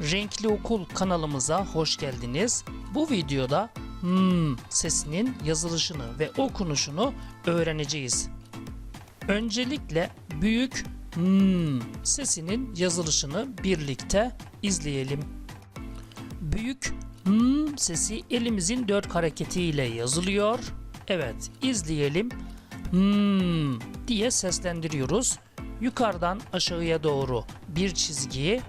Renkli Okul kanalımıza hoş geldiniz. Bu videoda hmm sesinin yazılışını ve okunuşunu öğreneceğiz. Öncelikle büyük hmm sesinin yazılışını birlikte izleyelim. Büyük hmm sesi elimizin dört hareketiyle yazılıyor. Evet, izleyelim. Hmm diye seslendiriyoruz. Yukarıdan aşağıya doğru bir çizgi,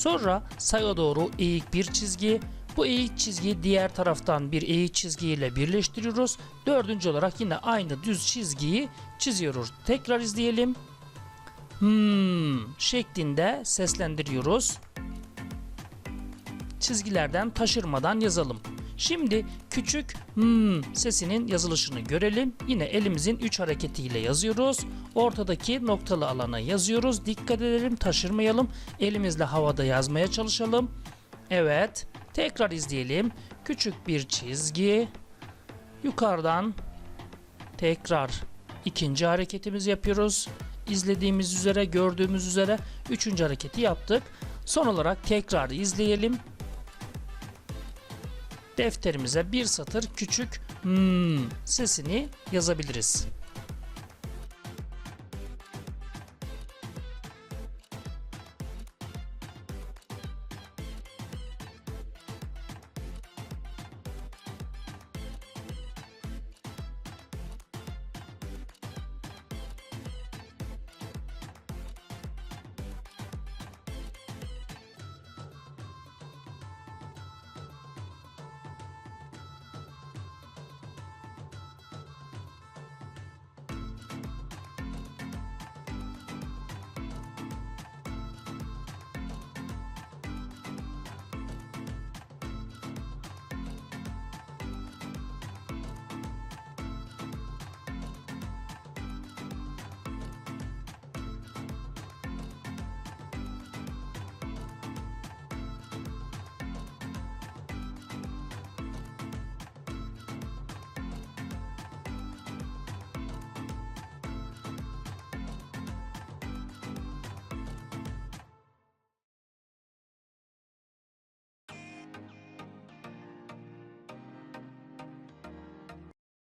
sonra sağa doğru eğik bir çizgi. Bu eğik çizgiyi diğer taraftan bir eğik çizgiyle birleştiriyoruz. Dördüncü olarak yine aynı düz çizgiyi çiziyoruz. Tekrar izleyelim. Hmm şeklinde seslendiriyoruz çizgilerden taşırmadan yazalım. Şimdi küçük hmm sesinin yazılışını görelim. Yine elimizin 3 hareketiyle yazıyoruz. Ortadaki noktalı alana yazıyoruz. Dikkat edelim taşırmayalım. Elimizle havada yazmaya çalışalım. Evet. Tekrar izleyelim. Küçük bir çizgi. Yukarıdan tekrar ikinci hareketimizi yapıyoruz. İzlediğimiz üzere, gördüğümüz üzere üçüncü hareketi yaptık. Son olarak tekrar izleyelim defterimize bir satır küçük hmm sesini yazabiliriz.